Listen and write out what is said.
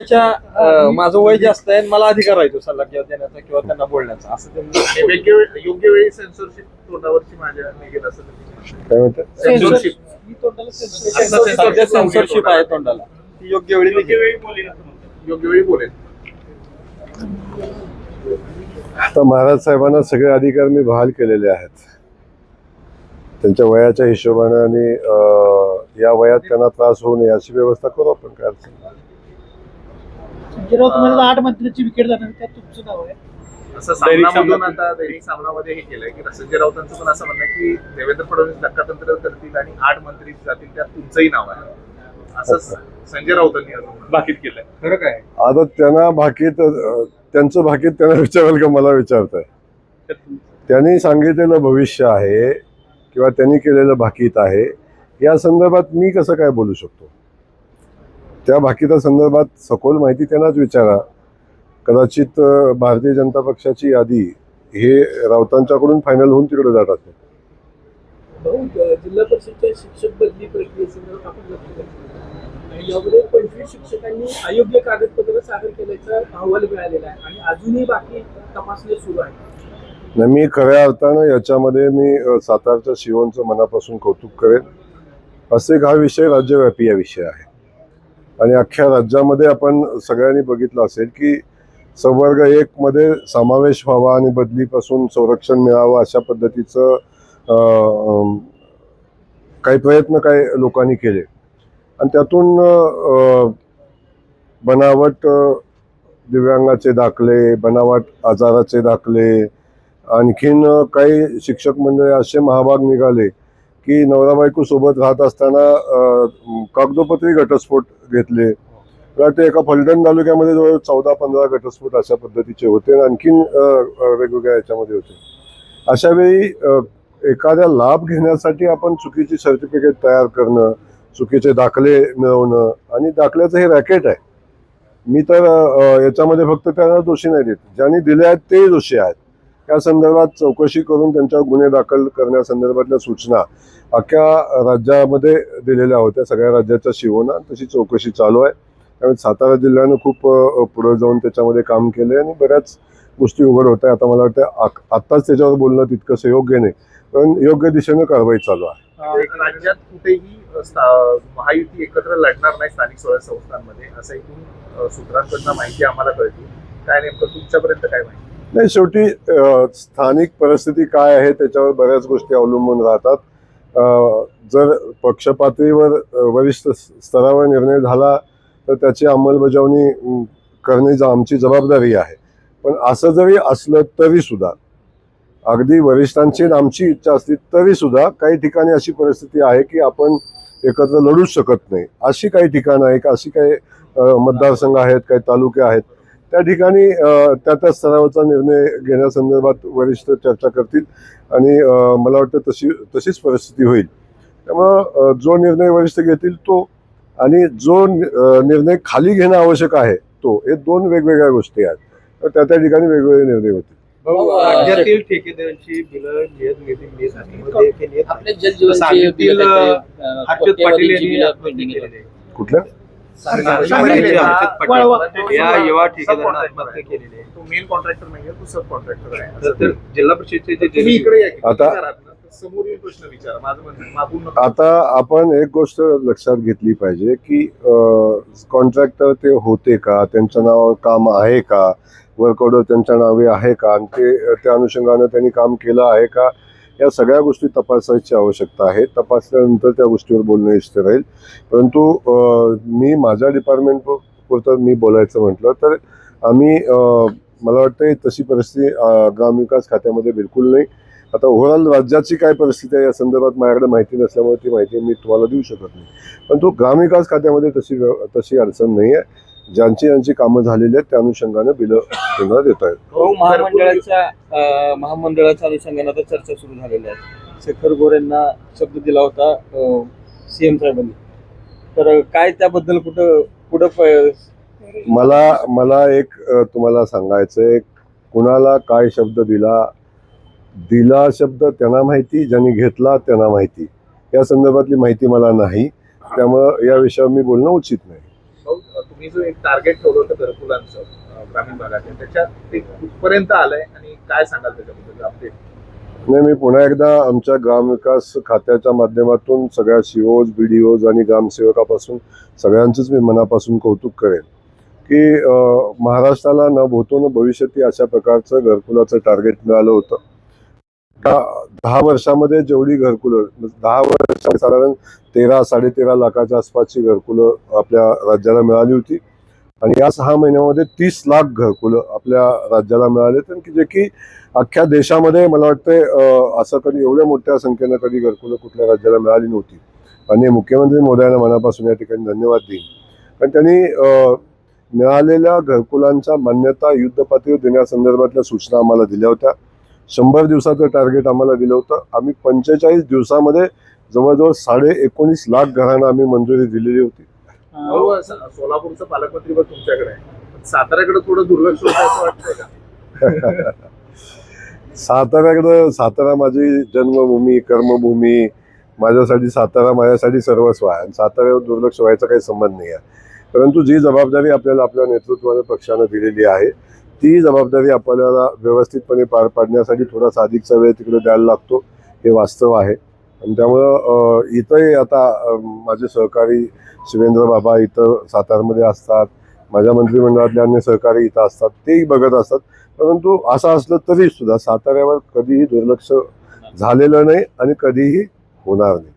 माझं वय जास्त आहे आणि मला अधिकार आहे तो सल्ला किंवा देण्याचा किंवा त्यांना बोलण्याचा. असं योग्य वेळी- सेन्सरशिप तोंडावरची माझ्या सेन्सरशिप आहे. तोंडाला. ती योग्य वेळी योग्य निघेल. वेळी बोलेल असं म्हणतात. योग्य वेळी बोलेल. आता महाराज साहेबांना सगळे अधिकार मी बहाल केलेले आहेत. त्यांच्या वयाच्या हिशोबाने आणि या वयात त्यांना त्रास होऊ नये अशी व्यवस्था करू आपण काय म्हणाले आठ मंत्र्यांची विकेट जाणार त्यात तुमचं नाव आहे. असं दैनिक सामनामधून सामना. आता दैनिक सामनामध्ये हे केलंय की संजय राऊतांचं पण असं म्हणणं की देवेंद्र फडणवीस धक्कातंत्र करतील आणि आठ मंत्री जातील त्यात तुमचंही नाव आहे. असं संजय राऊतांनी अजून बाकीत केलंय. खरं काय? आता त्यांना भाकीत अं, त्यांचं भाकीत त्यांना विचाराल का मला विचारताय? त्यांनी सांगितलेलं भविष्य आहे किंवा त्यांनी केलेलं भाकीत आहे. या संदर्भात मी कसं काय बोलू शकतो? त्या भाकिता संदर्भात सखोल माहिती त्यांनाच विचारा. कदाचित भारतीय जनता पक्षाची यादी हे राऊतांच्याकडून फायनल होऊन तिकडे जात असेल. भाऊ ग- जिल्हा परिषदच्या शिक्षक बदली प्रक्रियेसंदर्भात आपण लक्ष द्यायचं आणि यामध्ये पंचवीस शिक्षकांनी अयोग्य कागदपत्र सादर केल्याचा अहवाल मिळालेला आहे. आणि अजूनही बाकी तपासणी सुरू आहे नाही मी खऱ्या अर्थानं याच्यामध्ये मी सातारच्या शिवणचं मनापासून कौतुक करेन. असे हा विषय राज्यव्यापी या विषय आहे. आणि अख्ख्या राज्यामध्ये आपण सगळ्यांनी बघितलं असेल की संवर्ग एक मध्ये समावेश व्हावा आणि बदलीपासून संरक्षण मिळावं अशा पद्धतीचं काही प्रयत्न काही लोकांनी केले. आणि त्यातून बनावट दिव्यांगाचे दाखले बनावट आजाराचे दाखले आणखीन काही शिक्षक मंडळी असे महाभाग निघाले की नवरा बायको सोबत राहत असताना कागदोपत्री घटस्फोट घेतले. ते एका फलटण तालुक्यामध्ये जवळ चौदा पंधरा घटस्फोट अशा पद्धतीचे होते आणि आणखीन वेगवेगळ्या याच्यामध्ये होते. अशा वेळी एखाद्या लाभ घेण्यासाठी आपण चुकीची सर्टिफिकेट तयार करणं चुकीचे दाखले मिळवणं आणि दाखल्याचं हे रॅकेट आहे. मी तर याच्यामध्ये फक्त त्यांना दोषी नाही देत. ज्यांनी दिले आहेत ते दोषी आहेत. या संदर्भात चौकशी करून त्यांच्यावर गुन्हे दाखल करण्यासंदर्भातल्या सूचना अख्ख्या राज्यामध्ये दिलेल्या होत्या. सगळ्या राज्याच्या शिवना तशी चौकशी चालू आहे. त्यामुळे सातारा जिल्ह्यानं खूप पुढं पुढे जाऊन त्याच्यामध्ये काम केले आणि बऱ्याच गोष्टी उघड होत आहे आता मला वाटतं आत्ताच त्याच्यावर बोलणं तितकंसं योग्य नाही. पण योग्य दिशेनं कारवाई चालू आहे. राज्यात कुठेही महायुती एकत्र लढणार नाही स्थानिक स्वराज्य संस्थांमध्ये असं एकूण सूत्रांकडनं माहिती आम्हाला कळते काय नेमकं तुमच्यापर्यंत काय माहिती? नाही शेवटी स्थानिक परिस्थिती काय आहे त्याच्यावर बऱ्याच गोष्टी अवलंबून राहतात. जर पक्षपातळीवर वरिष्ठ स्तरावर निर्णय झाला तर त्याची अंमलबजावणी करणे जा आमची जबाबदारी आहे. पण असं जरी असलं तरी सुद्धा अगदी वरिष्ठांची आमची इच्छा असली तरी सुद्धा काही ठिकाणी अशी परिस्थिती आहे की आपण एकत्र लढूच शकत नाही. अशी काही ठिकाणं आहे का अशी काही मतदारसंघ आहेत काही तालुके आहेत त्या ठिकाणी त्या त्या स्तरावरचा निर्णय घेण्यासंदर्भात वरिष्ठ चर्चा करतील आणि मला वाटतं तशी तशीच परिस्थिती होईल. त्यामुळं जो निर्णय वरिष्ठ घेतील तो आणि जो निर्णय खाली घेणं आवश्यक आहे तो हे दोन वेगवेगळ्या गोष्टी आहेत. तर त्या त्या ठिकाणी वेगवेगळे निर्णय होतील. राज्यातील ठेकेदारांची बिलं नियत निधी आपल्या पाटील यांनी आहे. कुठल्या? सांगलीतील सांगलीतील हर्षद वळवा. पाटील या युवा ठेकेदारांना आत्महत्या केलेली आहे. तो मेन कॉन्ट्रॅक्टर नाहीये तो सब कॉन्ट्रॅक्टर आहे. तर ते जिल्हा परिषदचे जे तुम्ही इकडे या की. आता- तुम्ही घरात ना, तर समोरील प्रश्न विचारा माझं म्हणणं मागून नको. आता आपण एक गोष्ट लक्षात घेतली पाहिजे की कॉन्ट्रॅक्टर ते होते का? त्यांच्या नावावर काम आहे का? वर्क ऑर्डर त्यांच्या नावे आहे का? आणि ते त्या अनुषंगानं त्यांनी काम केलं आहे का? या सगळ्या गोष्टी तपासायची आवश्यकता आहे. तपासल्यानंतर त्या गोष्टीवर बोलणं इष्ट राहील. परंतु मी माझ्या डिपार्टमेंट पुरतं मी बोलायचं म्हटलं तर आम्ही मला वाटतं तशी परिस्थिती ग्रामविकास खात्यामध्ये बिलकुल नाही. आता ओव्हरऑल राज्याची काय परिस्थिती आहे या संदर्भात माझ्याकडे माहिती नसल्यामुळे ती माहिती मी तुम्हाला देऊ शकत नाही. पण तो ग्रामविकास खात्यामध्ये तशी तशी अडचण नाही आहे ज्यांची ज्यांची कामं झालेली आहेत त्या अनुषंगानं बिलं पुन्हा देत आहेत. भाऊ महामंडळाच्या महामंडळाच्या अनुषंगाने आता चर्चा सुरू झालेल्या आहे शेखर गोरेंना शब्द दिला होता सीएम साहेबांनी. तर काय त्याबद्दल कुठं पुढं प- मला मला एक तुम्हाला सांगायचं आहे कुणाला काय शब्द दिला दिला शब्द त्यांना माहिती ज्यांनी घेतला त्यांना माहिती. या संदर्भातली माहिती मला नाही. त्यामुळं या विषयावर मी बोलणं उचित नाही. तुम्ही जो एक टार्गेट ठेवलं होतं घरकुलांचं ग्रामीण भागाच्या त्याच्यात ते कुठपर्यंत आलंय आणि काय सांगाल त्याच्याबद्दल अपडेट नाही मी पुन्हा एकदा आमच्या ग्रामविकास खात्याच्या माध्यमातून सगळ्या सीओज ओज आणि ग्रामसेवकापासून सगळ्यांचंच मी मनापासून कौतुक करेन की महाराष्ट्राला न भोतून न भविष्यती अशा प्रकारचं घरकुलाचं टार्गेट मिळालं होतं. दहा दहा वर्षामध्ये जेवढी घरकुलं म्हणजे दहा वर्ष साधारण तेरा साडेतेरा लाखाच्या आसपासची घरकुलं आपल्या राज्याला मिळाली होती. आणि या सहा महिन्यामध्ये तीस लाख घरकुलं आपल्या राज्याला मिळाले तर की जे की अख्ख्या देशामध्ये मला वाटतं असं कधी एवढ्या मोठ्या संख्येनं कधी घरकुलं कुठल्या राज्याला मिळाली नव्हती. आणि मुख्यमंत्री मोदयांना मनापासून या ठिकाणी धन्यवाद देईन. कारण त्यांनी मिळालेल्या घरकुलांच्या मान्यता युद्ध पातळीवर देण्यासंदर्भातल्या सूचना आम्हाला दिल्या होत्या. शंभर दिवसाचं टार्गेट आम्हाला दिलं होतं. आम्ही पंचेचाळीस दिवसामध्ये जवळजवळ साडे एकोणीस लाख घरांना आम्ही मंजुरी दिलेली होती. सोलापूरचं पालकमंत्री पण तुमच्याकडे साताऱ्याकडे थोडं दुर्लक्ष होतं असं वाटतंय का? साताऱ्याकडं सातारा माझी जन्मभूमी कर्मभूमी माझ्यासाठी सातारा माझ्यासाठी सर्वस्व आहे. आणि साताऱ्यावर दुर्लक्ष व्हायचा काही संबंध नाही आहे. परंतु जी जबाबदारी आपल्याला आपल्या नेतृत्वाने पक्षानं दिलेली आहे ती जबाबदारी आपल्याला व्यवस्थितपणे पार पाडण्यासाठी थोडासा अधिकचा वेळ तिकडे द्यायला लागतो हे वास्तव आहे. आणि त्यामुळं इथंही आता माझे सहकारी शिवेंद्र बाबा इथं सातारमध्ये असतात माझ्या मंत्रिमंडळातले अन्य सहकारी इथं असतात तेही बघत असतात. परंतु असं असलं तरी सुद्धा साताऱ्यावर कधीही दुर्लक्ष झालेलं नाही आणि कधीही होणार नाही.